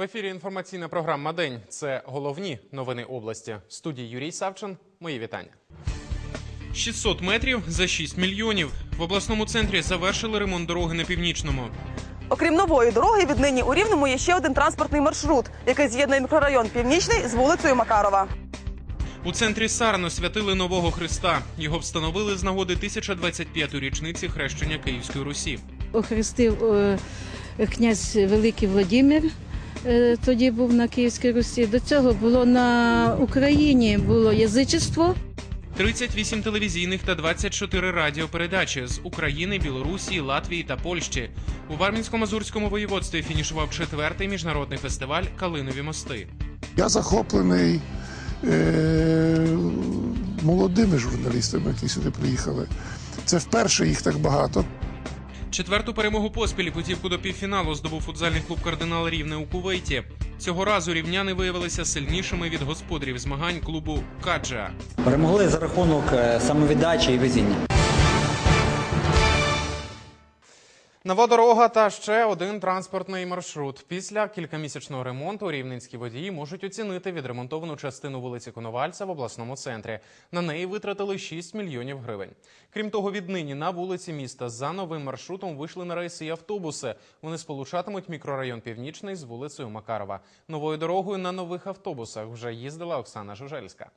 В ефірі інформаційна програма День. Це головні новини області. В студії Юрій Савчин. Мої вітання. 600 метрів за 6 мільйонів. В обласному центрі завершили ремонт дороги на північному. Окрім нової дороги, віднині у Рівному є ще один транспортний маршрут, який з'єднує мікрорайон Північний з вулицею Макарова. У центрі Сарно святили нового Христа. Його встановили з нагоди 1025-ї річниці хрещення Київської Русі. охрестив е, князь Великий Владимир. Е, Тоді був на Київській Русі. До цього було на Україні було язичество. 38 телевізійних та 24 радіопередачі з України, Білорусі, Латвії та Польщі. У Вармінсько-Мазурському воєводстві фінішував четвертий міжнародний фестиваль Калинові мости. Я захоплений е- молодими журналістами, які сюди приїхали. Це вперше їх так багато. Четверту перемогу поспіль і путівку до півфіналу здобув футзальний клуб Кардинал Рівне у Кувейті. Цього разу рівняни виявилися сильнішими від господарів змагань клубу Каджа. Перемогли за рахунок е, самовіддачі і везіння. Нова дорога та ще один транспортний маршрут. Після кількамісячного ремонту рівненські водії можуть оцінити відремонтовану частину вулиці Коновальця в обласному центрі. На неї витратили 6 мільйонів гривень. Крім того, віднині на вулиці міста за новим маршрутом вийшли на рейси і автобуси. Вони сполучатимуть мікрорайон Північний з вулицею Макарова. Новою дорогою на нових автобусах вже їздила Оксана Жужельська.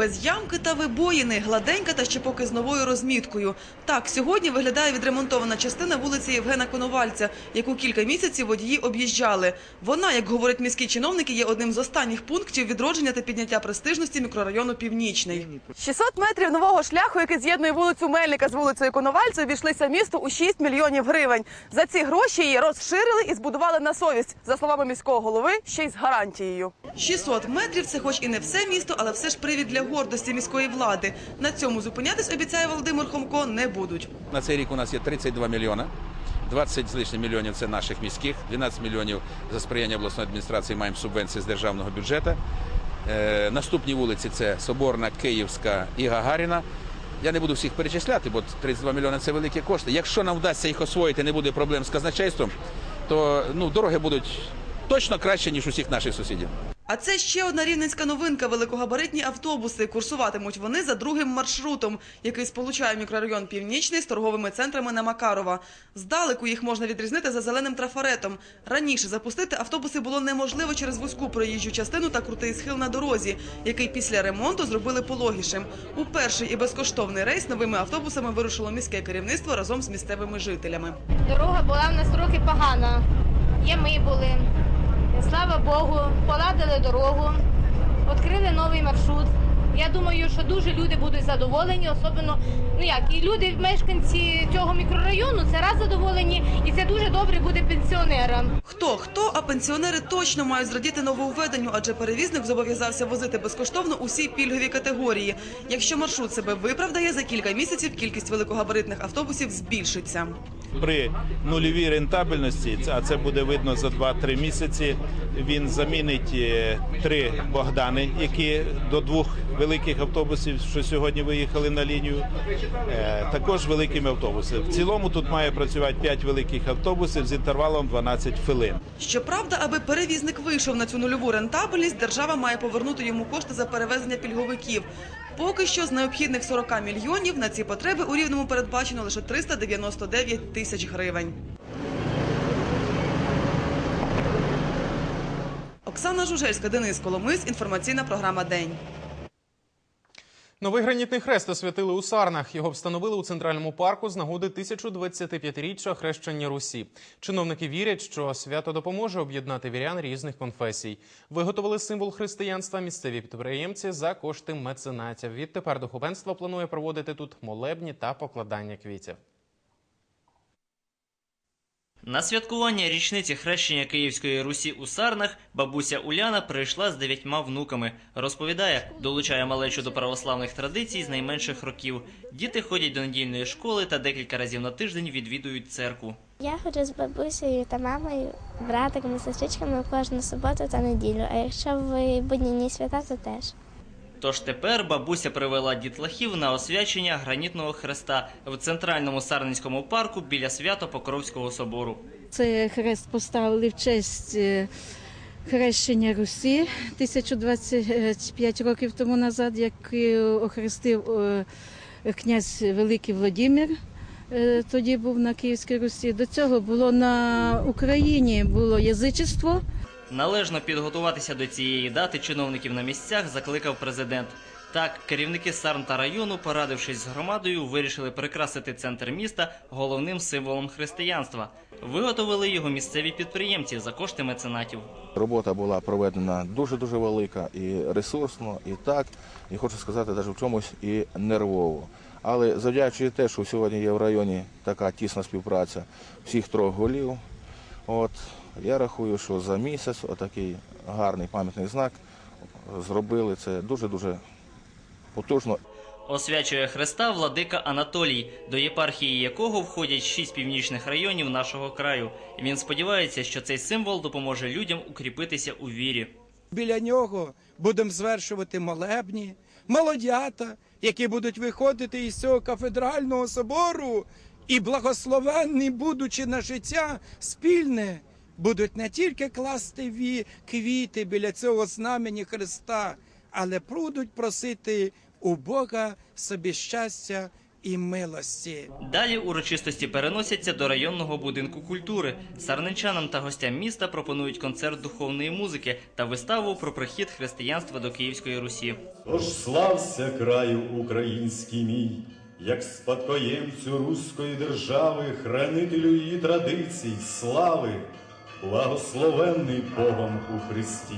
Без ямки та вибоїни, гладенька та ще поки з новою розміткою. Так, сьогодні виглядає відремонтована частина вулиці Євгена Коновальця, яку кілька місяців водії об'їжджали. Вона, як говорять міські чиновники, є одним з останніх пунктів відродження та підняття престижності мікрорайону Північний. 600 метрів нового шляху, який з'єднує вулицю Мельника з вулицею Коновальця, обійшлися місту у 6 мільйонів гривень. За ці гроші її розширили і збудували на совість. За словами міського голови, ще й з гарантією. 600 метрів це хоч і не все місто, але все ж привід для гордості міської влади. На цьому зупинятись, обіцяє Володимир Хомко, не будуть. На цей рік у нас є 32 мільйона. 20 з лишнім мільйонів це наших міських, 12 мільйонів за сприяння обласної адміністрації маємо субвенції з державного бюджету. Е, наступні вулиці це Соборна, Київська і Гагаріна. Я не буду всіх перечисляти, бо 32 мільйони це великі кошти. Якщо нам вдасться їх освоїти, не буде проблем з казначейством, то ну, дороги будуть точно краще, ніж усіх наших сусідів. А це ще одна рівненська новинка. Великогабаритні автобуси. Курсуватимуть вони за другим маршрутом, який сполучає мікрорайон Північний з торговими центрами на Макарова. Здалеку їх можна відрізнити за зеленим трафаретом. Раніше запустити автобуси було неможливо через вузьку проїжджу частину та крутий схил на дорозі, який після ремонту зробили пологішим. У перший і безкоштовний рейс новими автобусами вирушило міське керівництво разом з місцевими жителями. Дорога була в нас трохи погана. Ями були. Слава Богу, поладили дорогу, відкрили новий маршрут. Я думаю, що дуже люди будуть задоволені, особливо, ну як, і люди, мешканці цього мікрорайону, це раз задоволені, і це дуже добре буде пенсіонерам. Хто хто, а пенсіонери точно мають зрадіти нововведенню, адже перевізник зобов'язався возити безкоштовно усі пільгові категорії. Якщо маршрут себе виправдає, за кілька місяців кількість великогабаритних автобусів збільшиться. при нульовій рентабельності, а це буде видно за 2-3 місяці. Він замінить е, три Богдани, які до двох великих автобусів, що сьогодні виїхали на лінію, е, також великими автобусами. В цілому тут має працювати 5 великих автобусів з інтервалом 12 хвилин. Щоправда, аби перевізник вийшов на цю нульову рентабельність, держава має повернути йому кошти за перевезення пільговиків. Поки що з необхідних 40 мільйонів на ці потреби у рівному передбачено лише 399 тисяч гривень. Оксана Жужельська, Денис Коломис. Інформаційна програма День. Новий гранітний хрест освятили у Сарнах. Його встановили у центральному парку з нагоди 1025-річчя хрещення Русі. Чиновники вірять, що свято допоможе об'єднати вірян різних конфесій. Виготовили символ християнства місцеві підприємці за кошти меценатів. Відтепер духовенство планує проводити тут молебні та покладання квітів. На святкування річниці хрещення Київської Русі у Сарнах бабуся Уляна прийшла з дев'ятьма внуками. Розповідає, долучає малечу до православних традицій з найменших років. Діти ходять до недільної школи та декілька разів на тиждень відвідують церкву. Я ходжу з бабусею та мамою, братиками, сестричками кожну суботу та неділю. А якщо в будні свята, то теж. Тож тепер бабуся привела дітлахів на освячення гранітного хреста в центральному Сарненському парку біля свято Покровського собору. Це хрест поставили в честь е, хрещення Русі 1025 років тому назад, який охрестив е, князь Великий Владимир. е, Тоді був на Київській Русі. До цього було на Україні було язичество. Належно підготуватися до цієї дати чиновників на місцях закликав президент. Так, керівники Сарн та району, порадившись з громадою, вирішили прикрасити центр міста головним символом християнства. Виготовили його місцеві підприємці за кошти меценатів. Робота була проведена дуже дуже велика і ресурсно, і так, і хочу сказати, навіть в чомусь і нервово. Але завдячуючи те, що сьогодні є в районі така тісна співпраця всіх трьох голів, от я рахую, що за місяць отакий гарний пам'ятний знак зробили це дуже дуже потужно Освячує Христа владика Анатолій, до єпархії якого входять шість північних районів нашого краю. Він сподівається, що цей символ допоможе людям укріпитися у вірі. Біля нього будемо звершувати молебні, молодята, які будуть виходити із цього кафедрального собору, і благословенні, будучи на життя спільне, будуть не тільки класти ві квіти біля цього знамені Христа, але будуть просити у Бога собі щастя і милості. Далі урочистості переносяться до районного будинку культури. Сарненчанам та гостям міста пропонують концерт духовної музики та виставу про прихід християнства до Київської Русі. Тож слався краю український мій, як спадкоємцю руської держави, хранителю її традицій, слави, благословенний Богом у Христі.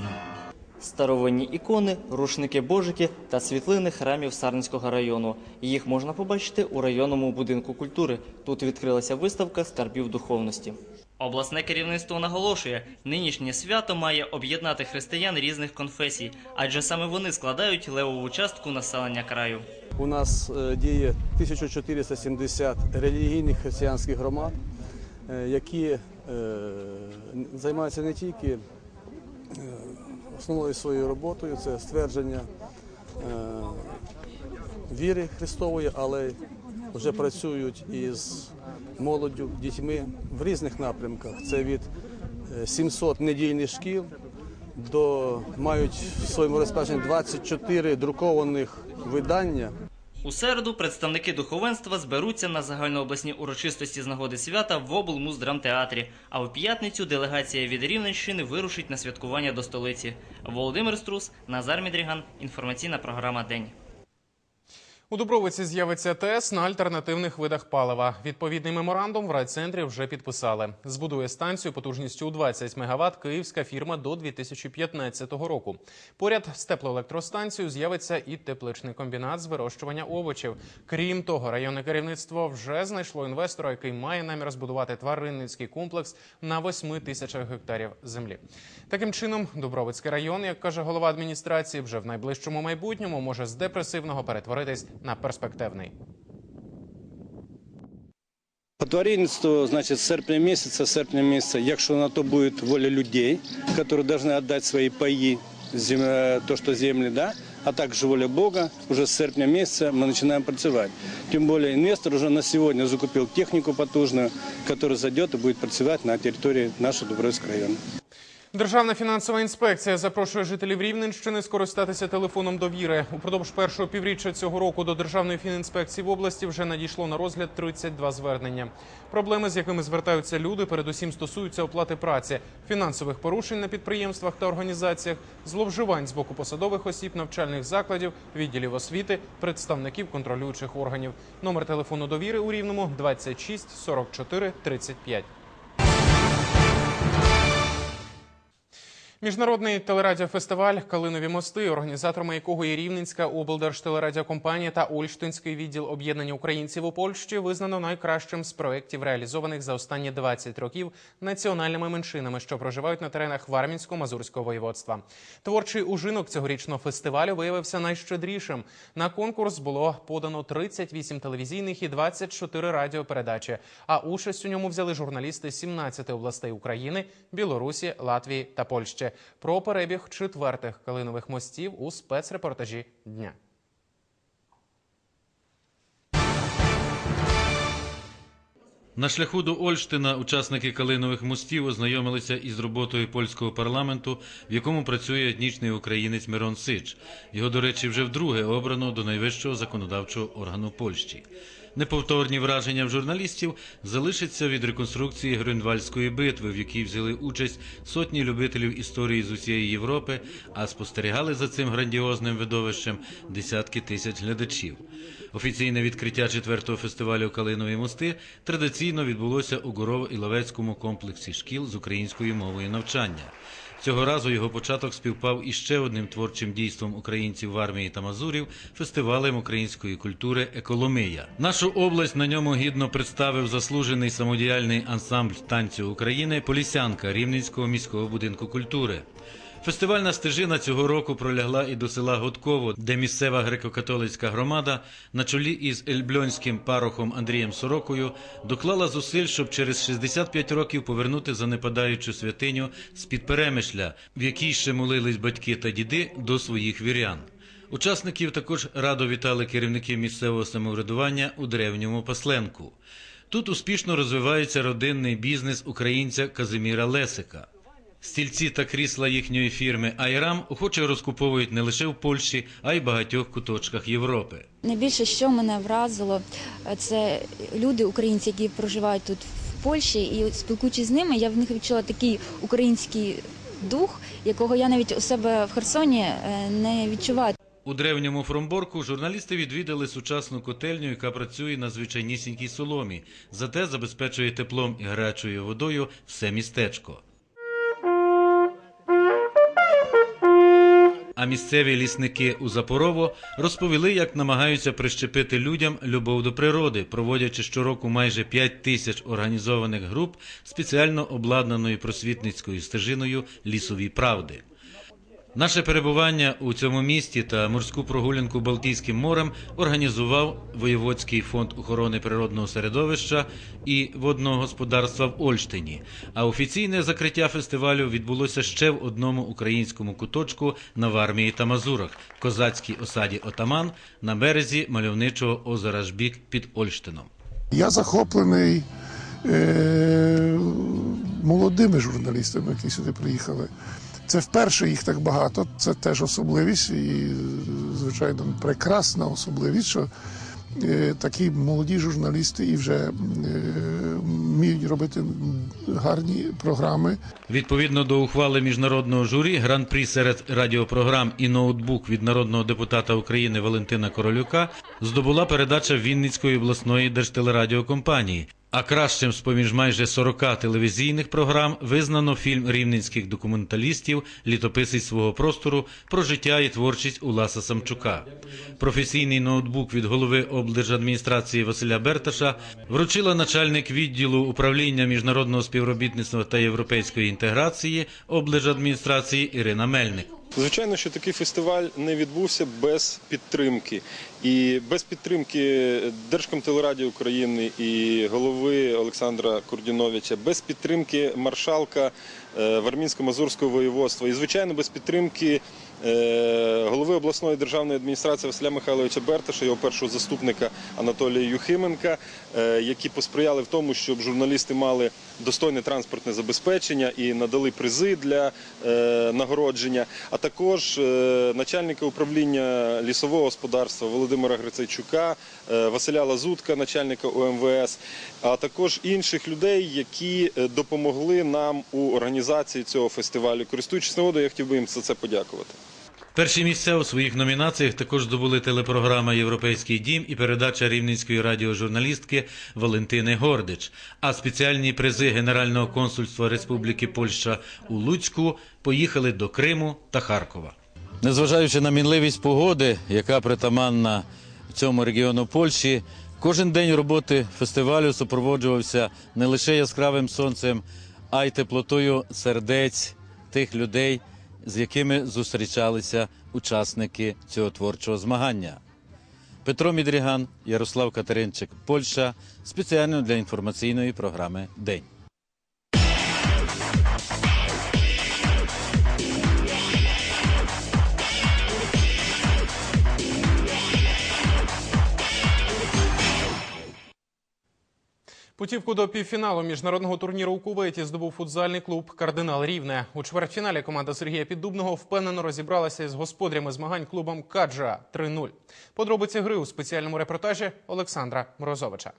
Старовинні ікони, рушники божики та світлини храмів Сарненського району. Їх можна побачити у районному будинку культури. Тут відкрилася виставка скарбів духовності. Обласне керівництво наголошує, нинішнє свято має об'єднати християн різних конфесій, адже саме вони складають левову частку населення краю. У нас е, діє 1470 релігійних християнських громад, е, які е, займаються не тільки е, основною своєю роботою, це ствердження е, віри Христової, але вже працюють із молоддю, дітьми в різних напрямках. Це від е, 700 недільних шкіл до мають в своєму розпорядженні 24 друкованих видання. У середу представники духовенства зберуться на загальнообласні урочистості з нагоди свята в облмуздрамтеатрі. А в п'ятницю делегація від Рівненщини вирушить на святкування до столиці. Володимир Струс, Назар Мідріган. Інформаційна програма День. У Дубровиці з'явиться ТЕС на альтернативних видах палива. Відповідний меморандум в райцентрі вже підписали. Збудує станцію потужністю у 20 МВт київська фірма до 2015 року. Поряд з теплоелектростанцією з'явиться і тепличний комбінат з вирощування овочів. Крім того, районне керівництво вже знайшло інвестора, який має намір збудувати тваринницький комплекс на 8 тисячах гектарів землі. Таким чином, Дубровицький район, як каже голова адміністрації, вже в найближчому майбутньому може з депресивного перетворитись на перспективний. По тваринництву, значить, з серпня місяця, серпня місяця, якщо на то буде воля людей, які повинні віддати свої паї, зем- то, що землі, да, а також воля Бога, уже з серпня місяця ми починаємо працювати. Тим більше інвестор вже на сьогодні закупив техніку потужну, яка зайде і буде працювати на території нашого Дубровського району. Державна фінансова інспекція запрошує жителів Рівненщини скористатися телефоном довіри. Упродовж першого півріччя цього року до Державної фінінспекції в області вже надійшло на розгляд 32 звернення. Проблеми, з якими звертаються люди, передусім стосуються оплати праці, фінансових порушень на підприємствах та організаціях, зловживань з боку посадових осіб, навчальних закладів, відділів освіти, представників контролюючих органів. Номер телефону довіри у Рівному 26 44 35. Міжнародний телерадіофестиваль Калинові мости, організаторами якого є Рівненська облдержтелерадіокомпанія та Ольштинський відділ об'єднання українців у Польщі, визнано найкращим з проєктів, реалізованих за останні 20 років національними меншинами, що проживають на теренах Вармінсько-Мазурського воєводства. Творчий ужинок цьогорічного фестивалю виявився найщедрішим. На конкурс було подано 38 телевізійних і 24 радіопередачі. А участь у ньому взяли журналісти з 17 областей України, Білорусі, Латвії та Польщі. Про перебіг четвертих калинових мостів у спецрепортажі дня. На шляху до Ольштина учасники Калинових мостів ознайомилися із роботою польського парламенту, в якому працює етнічний українець Мирон Сич. Його, до речі, вже вдруге обрано до найвищого законодавчого органу Польщі. Неповторні враження в журналістів залишаться від реконструкції Грюнвальдської битви, в якій взяли участь сотні любителів історії з усієї Європи, а спостерігали за цим грандіозним видовищем десятки тисяч глядачів. Офіційне відкриття четвертого фестивалю Калинові мости традиційно відбулося у Горово-Іловецькому комплексі шкіл з українською мовою навчання. Цього разу його початок співпав із ще одним творчим дійством українців в армії та Мазурів фестивалем української культури Еколомия. Нашу область на ньому гідно представив заслужений самодіяльний ансамбль танцю України Полісянка Рівненського міського будинку культури. Фестивальна стежина цього року пролягла і до села Годково, де місцева греко-католицька громада на чолі із ельбльонським парохом Андрієм Сорокою доклала зусиль, щоб через 65 років повернути занепадаючу святиню з-під перемишля, в якій ще молились батьки та діди до своїх вірян. Учасників також радо вітали керівники місцевого самоврядування у древньому Пасленку. Тут успішно розвивається родинний бізнес українця Казиміра Лесика. Стільці та крісла їхньої фірми Айрам охоче розкуповують не лише в Польщі, а й багатьох куточках Європи. Найбільше, що мене вразило, це люди, українці, які проживають тут в Польщі, і от спілкуючись з ними, я в них відчула такий український дух, якого я навіть у себе в Херсоні е, не відчуваю. У древньому Фромборку журналісти відвідали сучасну котельню, яка працює на звичайнісінькій соломі, зате забезпечує теплом і гарячою водою все містечко. А місцеві лісники у Запорово розповіли, як намагаються прищепити людям любов до природи, проводячи щороку майже 5 тисяч організованих груп спеціально обладнаною просвітницькою стежиною лісові правди. Наше перебування у цьому місті та морську прогулянку Балтійським морем організував Воєводський фонд охорони природного середовища і водного господарства в Ольштині. А офіційне закриття фестивалю відбулося ще в одному українському куточку на Вармії та Мазурах козацькій осаді Отаман на березі мальовничого озера Жбік під Ольштином. Я захоплений е- молодими журналістами, які сюди приїхали. Це вперше їх так багато. Це теж особливість і, звичайно, прекрасна особливість, що е, такі молоді журналісти і вже е, вміють робити гарні програми. Відповідно до ухвали міжнародного журі, гран-прі серед радіопрограм і ноутбук від народного депутата України Валентина Королюка здобула передача Вінницької обласної держтелерадіокомпанії. А кращим з поміж майже 40 телевізійних програм визнано фільм рівненських документалістів Літописець свого простору про життя і творчість Уласа Самчука. Професійний ноутбук від голови облдержадміністрації Василя Берташа вручила начальник відділу управління міжнародного співробітництва та європейської інтеграції облдержадміністрації Ірина Мельник. Звичайно, що такий фестиваль не відбувся без підтримки. І без підтримки Держкомтелерадіо України і голови Олександра Курдіновича, без підтримки маршалка е, Вармінсько-Мазурського воєводства і, звичайно, без підтримки голови обласної державної адміністрації Василя Михайловича Берташа, його першого заступника Анатолія Юхименка, е, які посприяли в тому, щоб журналісти мали достойне транспортне забезпечення і надали призи для е, нагородження, а також е, начальника управління лісового господарства Володимира Грицайчука, е, Василя Лазутка, начальника ОМВС, а також інших людей, які е, допомогли нам у організації цього фестивалю. Користуючись нагодою, я хотів би їм за це подякувати. Перші місця у своїх номінаціях також здобули телепрограма Європейський дім і передача рівненської радіожурналістки Валентини Гордич. А спеціальні призи Генерального консульства Республіки Польща у Луцьку поїхали до Криму та Харкова. Незважаючи на мінливість погоди, яка притаманна цьому регіону Польщі, кожен день роботи фестивалю супроводжувався не лише яскравим сонцем, а й теплотою сердець тих людей, з якими зустрічалися учасники цього творчого змагання. Петро Мідріган, Ярослав Катеринчик, Польща спеціально для інформаційної програми День. Путівку до півфіналу міжнародного турніру у Кувейті здобув футзальний клуб Кардинал Рівне. У чвертьфіналі команда Сергія Піддубного впевнено розібралася із господарями змагань клубом Каджа 3-0. Подробиці гри у спеціальному репортажі Олександра Морозовича.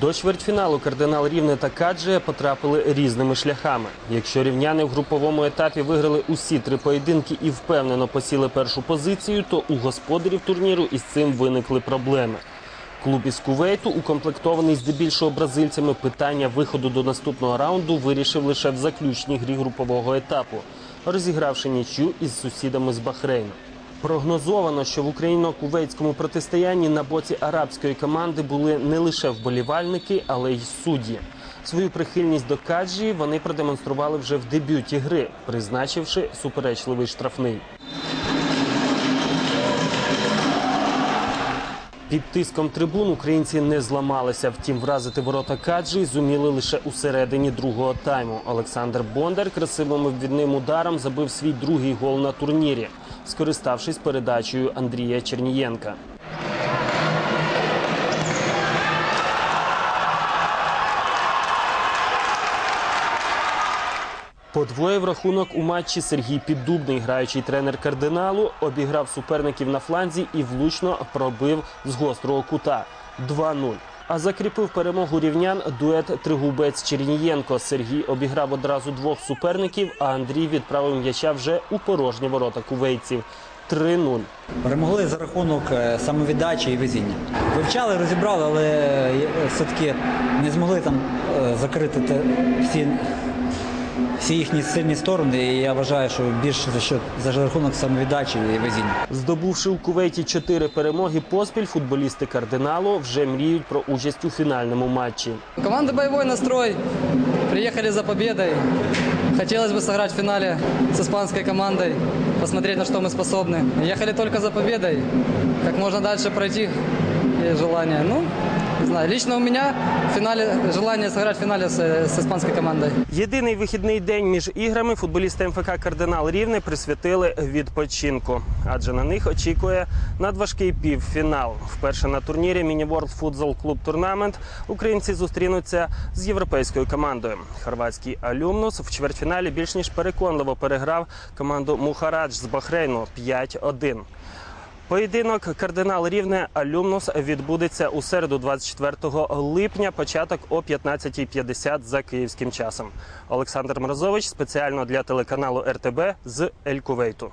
До чвертьфіналу кардинал Рівне та Каджия потрапили різними шляхами. Якщо рівняни в груповому етапі виграли усі три поєдинки і впевнено посіли першу позицію, то у господарів турніру із цим виникли проблеми. Клуб із Кувейту, укомплектований здебільшого бразильцями, питання виходу до наступного раунду вирішив лише в заключній грі групового етапу, розігравши нічю із сусідами з Бахрейну. Прогнозовано, що в україно-кувейтському протистоянні на боці арабської команди були не лише вболівальники, але й судді. Свою прихильність до Каджі вони продемонстрували вже в дебюті гри, призначивши суперечливий штрафний. Під тиском трибун українці не зламалися. Втім, вразити ворота Каджі зуміли лише у середині другого тайму. Олександр Бондар красивим обвідним ударом забив свій другий гол на турнірі, скориставшись передачею Андрія Чернієнка. Подвоїв рахунок у матчі Сергій Піддубний, граючий тренер кардиналу, обіграв суперників на фланзі і влучно пробив з гострого кута 2-0. А закріпив перемогу рівнян дует Тригубець Чернієнко. Сергій обіграв одразу двох суперників, а Андрій відправив м'яча вже у порожні ворота кувейців 3-0. Перемогли за рахунок е, самовіддачі і везіння. Вивчали, розібрали, але е, все-таки не змогли там е, закрити всі, всі їхні сильні сторони. І я вважаю, що більше за що за рахунок самовіддачі і везіння. Здобувши у Кувейті чотири перемоги поспіль, футболісти кардиналу вже мріють про участь у фінальному матчі. Команда боевой настрой. Приехали за победой. Хотелось бы сыграть в финале с испанской командой, посмотреть, на что мы способны. Ехали только за победой. Как можно дальше пройти есть желание. Ну, не знаю, лично у меня в финале желание сыграть в финале с, с испанской командой. Єдиний вихідний день між іграми футболісти МФК Кардинал Рівне присвятили відпочинку, адже на них очікує надважкий півфінал. Вперше на турнірі Міні World Futsal Club Tournament українці зустрінуться з європейською командою. Хорватський Алюмнус в чвертьфіналі більш ніж переконливо переграв команду Мухарадж з Бахрейну 5-1. Поєдинок кардинал Рівне Алюмнус відбудеться у середу, 24 липня, початок о 15.50 за київським часом. Олександр Мразович спеціально для телеканалу РТБ з Ель-Кувейту.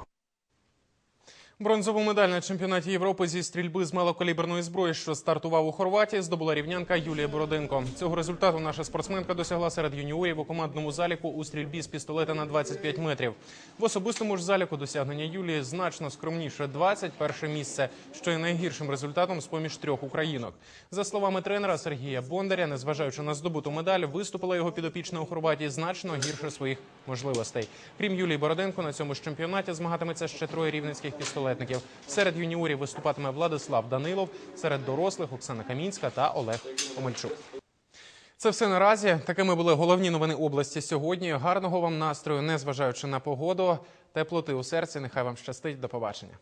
Бронзову медаль на чемпіонаті Європи зі стрільби з малокаліберної зброї, що стартував у Хорватії, здобула рівнянка Юлія Бороденко. Цього результату наша спортсменка досягла серед юніорів у командному заліку у стрільбі з пістолета на 25 метрів. В особистому ж заліку досягнення Юлії значно скромніше 21 місце, що є найгіршим результатом з поміж трьох українок. За словами тренера Сергія Бондаря, незважаючи на здобуту медаль, виступила його підопічна у Хорватії значно гірше своїх можливостей. Крім Юлії Бороденко, на цьому ж чемпіонаті змагатиметься ще троє рівненських пістолетників. Серед юніорів виступатиме Владислав Данилов, серед дорослих Оксана Камінська та Олег Омельчук. Це все наразі. Такими були головні новини області сьогодні. Гарного вам настрою, незважаючи на погоду, теплоти у серці. Нехай вам щастить. До побачення.